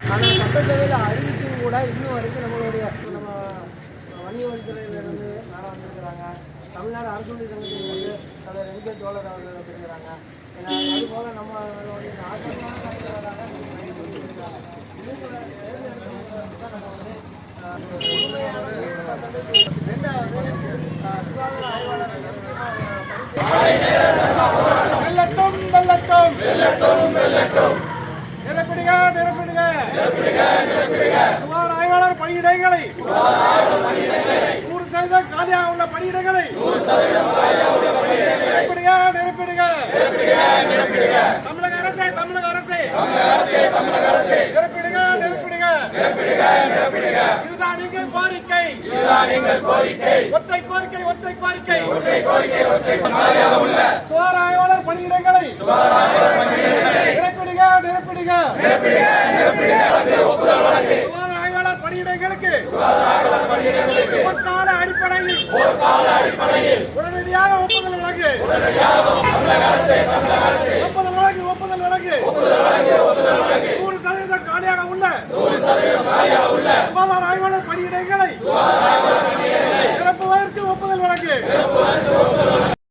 ஆனால் சட்டசபையில் அறிவிச்சும் கூட இன்னும் வரைக்கும் நம்மளுடைய நம்ம வன்னியவரித்துறையிலிருந்து மேலே வந்திருக்கிறாங்க? தமிழ்நாடு அரசுடைய சங்கத்திலிருந்து தலைவர் எம் கே தோழர் அவர்கள் வந்திருக்கிறாங்க. ஏன்னா அதுபோல நம்மளுடைய ஆசிரியமான தலைவராக வந்திருக்கிறாங்க தேர்ந்தெடுத்த நம்ம வந்து ரெண்டாவது நிரப்பிடுக சுமார் ஆய்வாளர் பணியிடங்களை. நூறு சதவீதம் காலியாக உள்ள பணியிடங்களை. நிரப்பிடுக நிரப்பிடுக. தமிழக அரசே தமிழக அரசே. நிரப்பிடுக நிரப்பிடுக. இதுதான் எங்கள் கோரிக்கை. ஒற்றை கோரிக்கை ஒற்றை கோரிக்கை. சுகாதார ஆய்வாளர் பணியிடங்களை. நிரப்பிடுக நிரப்பிடுக. ஒரு கால அடிப்படையில் உடனடியாக ஒப்புதல் வழங்கு. ஒப்புதல் வழங்கு ஒப்புதல் வழங்கு. நூறு சதவீதம் காலியாக உள்ள சுகாதார ஆய்வாளர் பணியிடங்களை நிரப்புவதற்கு ஒப்புதல் வழங்கு.